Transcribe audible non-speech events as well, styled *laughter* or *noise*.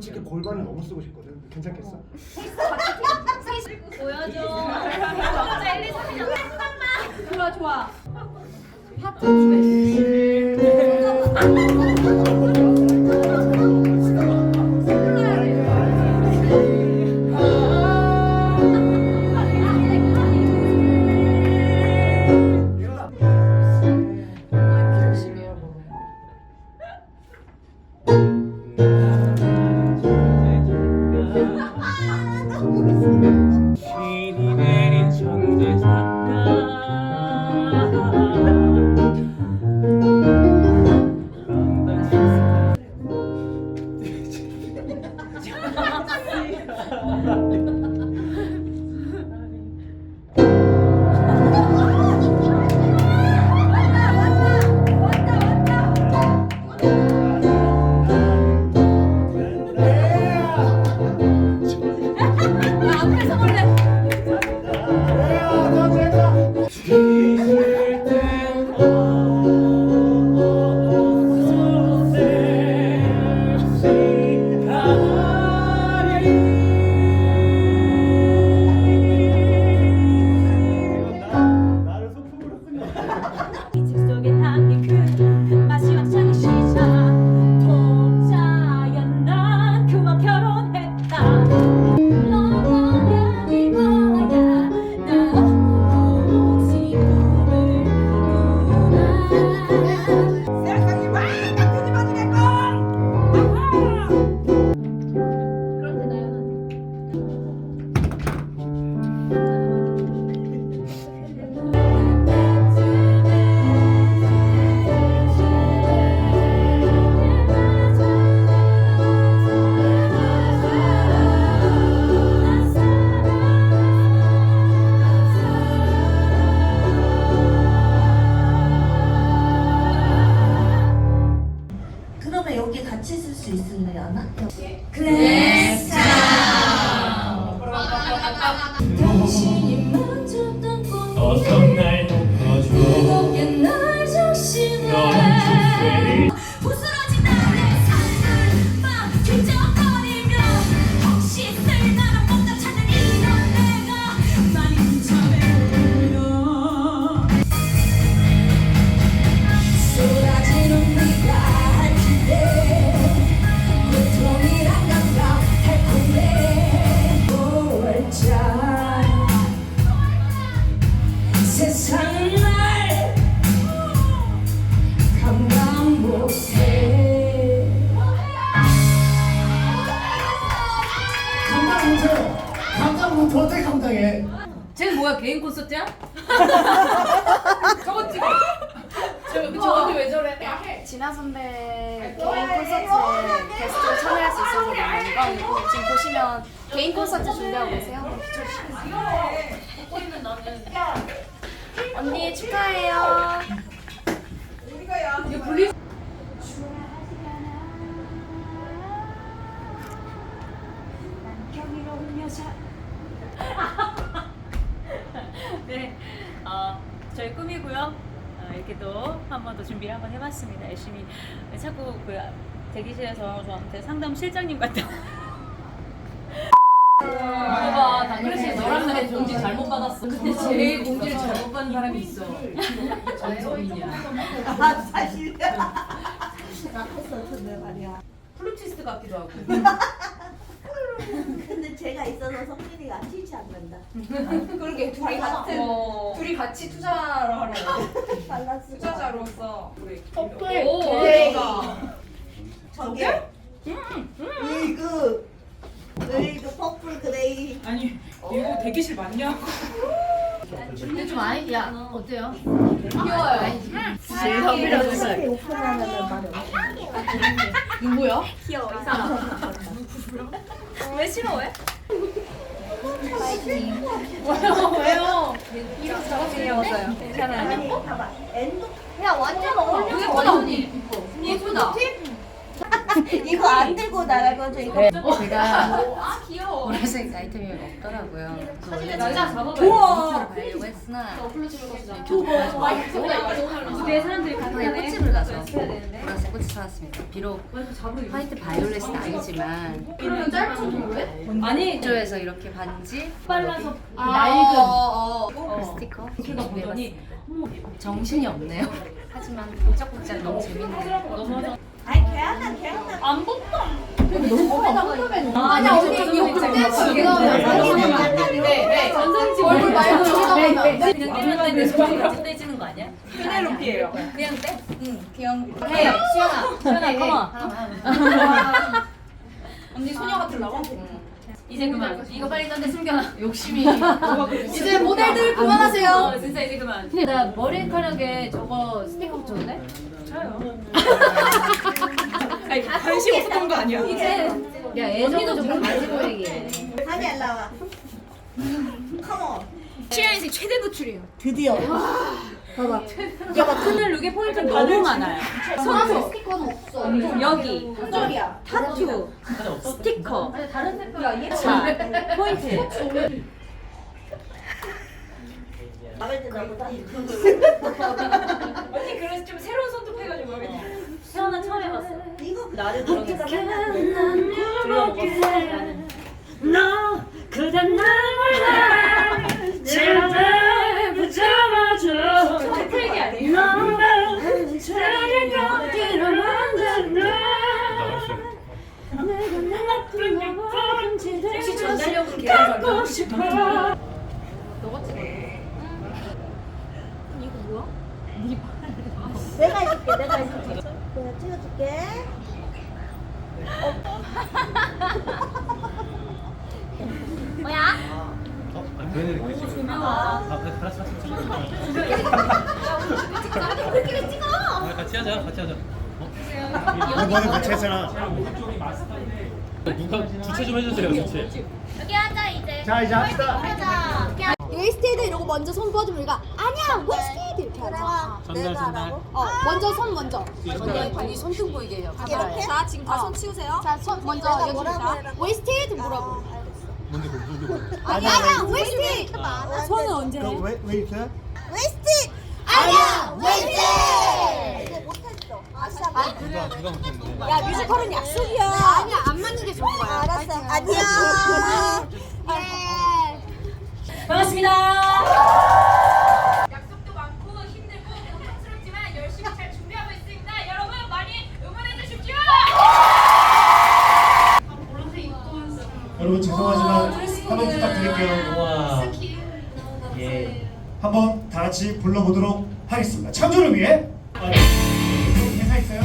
솔직히 골반을 너무 쓰고 싶거든. 괜찮겠어? 보여줘. 자 1, 2, 3이잖아. 좋아 좋아 하트 두 당 못해 어떻게 감당해 쟤는 뭐야 개인 콘서트야? 저거 찍어. 저 저거 왜 저래? 진아 선배 개인 콘서트에 게스트로 참여할 수 있어서 너무 영광이고 지금 보시면 개인 콘서트 준비하고 계세요. 언니 축하해요. 경이로운 여자 네, 어, 저희 꿈이고요. 어, 이렇게 더 준비를 한번 해봤습니다. 열심히 자꾸 그 대기실에서 저한테 상담 실장님 같은 봐봐 당연히 너랑 나의 공지 잘못 받았어. 근데 제일 공지를 잘못 받은 사람이 있어. 전소민이야. 아, 사실. 나 컸었는데 말이야. 플루티스트 같기도 하고. *laughs* 근데 제가 있어서 성민이가 튀지 않는다. 그러게 둘이 같은 둘이 같이 투자를 하러 밸런스. 투자자로서 우리 덕분에 오 그레이. 그러니까. 저게? 으이그. 으이그 퍼플 그레이. 아니 이거 대기실 맞냐고 근데 좀 아니, 야, 어때요? 귀여워요. 이렇게 오픈하면 말이 없어. 누구야? 귀여워 이 사람. 왜 싫어해? 왜요? 이름 적어주려고요. 괜찮아요. 아니 봐봐. 엔도 야 완전 어울려. 예쁘다. 예쁘다. *laughs* 이거 안 들고 나가죠 이거. 네, 제가 아 귀여워. 보라색 아이템이 없더라고요. 날짜 좀 잡아봐요. 우와! 가려고 했으나 두 번. 무대에 사람들이 그냥 가는데 꽃집을 가서 보라색 꽃을 사왔습니다. 비록 화이트 바이올렛은 아니지만 그러면 짧은 정도에? 아니 이쪽에서 이렇게 반지 빨라서 낡은 어, 스티커 걔가 보더니 정신이 없네요. 하지만 복작복작 너무 재밌네요. 아니 걔하나 걔하나. 안 뽑다 아니야 언니 이거 그때 지금 네, 네, 전성지 얼굴 말고 여기다가 그냥 떼는데 소리가 떼지는 거 아니야? 페네로피예요. 그냥 떼? 응 그냥 해 수연아. 수연아 컴온 언니 소녀 같으려고? 이제 그만. 이거 빨리 딴 데 숨겨놔 *laughs* 욕심이. 이제 모델들 그만하세요. 어, 진짜 이제 그만. 근데 나 머리카락에 저거 스티커 붙였 는데? *laughs* 아니 관심 없었던 거 아니야? 이제 야 애정을 좀 가지고 얘기해. 나와. 컴온. 7년생 최대 노출이에요. 드디어. 봐봐. 오늘 룩의 포인트 너무 많아요 손아서 스티커는 없어. 여기 한쪽이야. 타투 스티커 아니 다른 색깔 자 포인트 마음에 드나 보다. 그래서 좀 새로운 선택해가지고 태어나 처음 해봤어. 이거 나를 어떻게 그러는 가면 너 그대 날 몰라. 제발 붙잡아줘. 트랙이 아니에요. 너는 차라 *laughs* 리 거기로 만들어 혹시 전달력은 갖고 싶어 내가 해줄게. 내가 해줄게. 내가 찍어줄게. 같이 하자 같이 하자. 이번에 같이 했잖아. 누가 주최 좀 해주세요 주최. 여기 하자 이제. 자 이제 합시다. 하자. 웨이스테이드 이러고 먼저 손 뻗으면 우리가 아니야 웨이스테이드 이렇게 하자 전달 전달 어 먼저 손 먼저. 언니 손등 보이게. 해요. 이렇게? 자 지금 다 손 치우세요. 자 손 먼저 내가 여기 뭐라고 자 해라. 웨이스테이드 뭐라고 뭔데 그거 뭔데 그거 아니야 웨이스테이드 손은 언제 해? 왜왜 이렇게? 웨이스테이드 아니야 웨이스테이드 이거 못했어. 아싸. 누가 누가 못했네. 야 뮤지컬은 약속이야. 아니야 안 맞는 게 좋은 거야. 알았어. 안녕. 예. 반갑습니다 번 부탁드릴게요. 우와 예 한번 다 같이 불러보도록 하겠습니다. 창조를 위해. 아, 네. 대사 있어요?